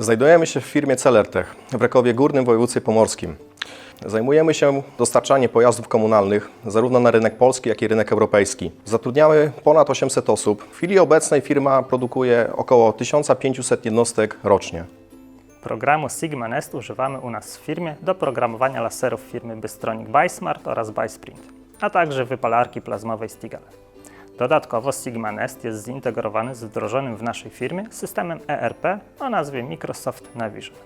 Znajdujemy się w firmie Celertech w Rekowie Górnym w województwie pomorskim. Zajmujemy się dostarczaniem pojazdów komunalnych zarówno na rynek polski, jak i rynek europejski. Zatrudniamy ponad 800 osób. W chwili obecnej firma produkuje około 1500 jednostek rocznie. Programu Sigma Nest używamy u nas w firmie do programowania laserów firmy Bystronic BySmart oraz BySprint, a także wypalarki plazmowej Stigal. Dodatkowo Sigma Nest jest zintegrowany z wdrożonym w naszej firmie systemem ERP o nazwie Microsoft Navision.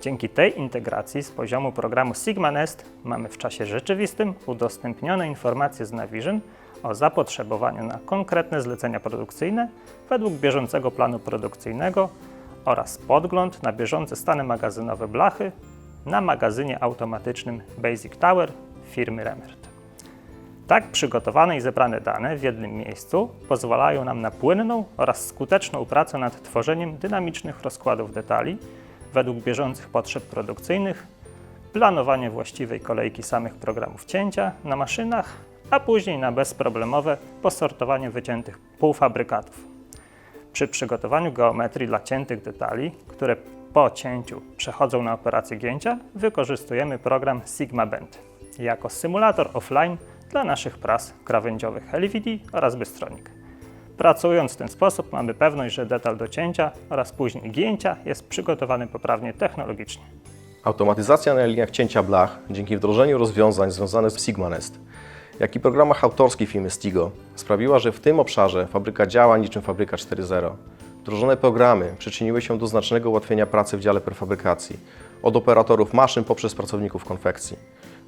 Dzięki tej integracji z poziomu programu Sigma Nest mamy w czasie rzeczywistym udostępnione informacje z Navision o zapotrzebowaniu na konkretne zlecenia produkcyjne według bieżącego planu produkcyjnego oraz podgląd na bieżące stany magazynowe blachy na magazynie automatycznym Basic Tower firmy Remert. Tak przygotowane i zebrane dane w jednym miejscu pozwalają nam na płynną oraz skuteczną pracę nad tworzeniem dynamicznych rozkładów detali według bieżących potrzeb produkcyjnych, planowanie właściwej kolejki samych programów cięcia na maszynach, a później na bezproblemowe posortowanie wyciętych półfabrykatów. Przy przygotowaniu geometrii dla ciętych detali, które po cięciu przechodzą na operację gięcia, wykorzystujemy program Sigma Bend jako symulator offline dla naszych pras krawędziowych LVD oraz Bystronik. Pracując w ten sposób mamy pewność, że detal do cięcia oraz później gięcia jest przygotowany poprawnie technologicznie. Automatyzacja na liniach cięcia blach dzięki wdrożeniu rozwiązań związanych z Sigma Nest, jak i programach autorskich firmy Stigo sprawiła, że w tym obszarze fabryka działa niczym fabryka 4.0. Wdrożone programy przyczyniły się do znacznego ułatwienia pracy w dziale prefabrykacji, od operatorów maszyn poprzez pracowników konfekcji.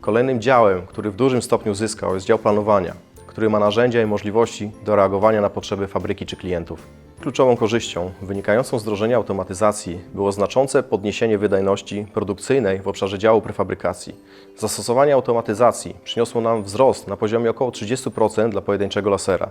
Kolejnym działem, który w dużym stopniu zyskał, jest dział planowania, który ma narzędzia i możliwości do reagowania na potrzeby fabryki czy klientów. Kluczową korzyścią wynikającą z wdrożenia automatyzacji było znaczące podniesienie wydajności produkcyjnej w obszarze działu prefabrykacji. Zastosowanie automatyzacji przyniosło nam wzrost na poziomie około 30% dla pojedynczego lasera.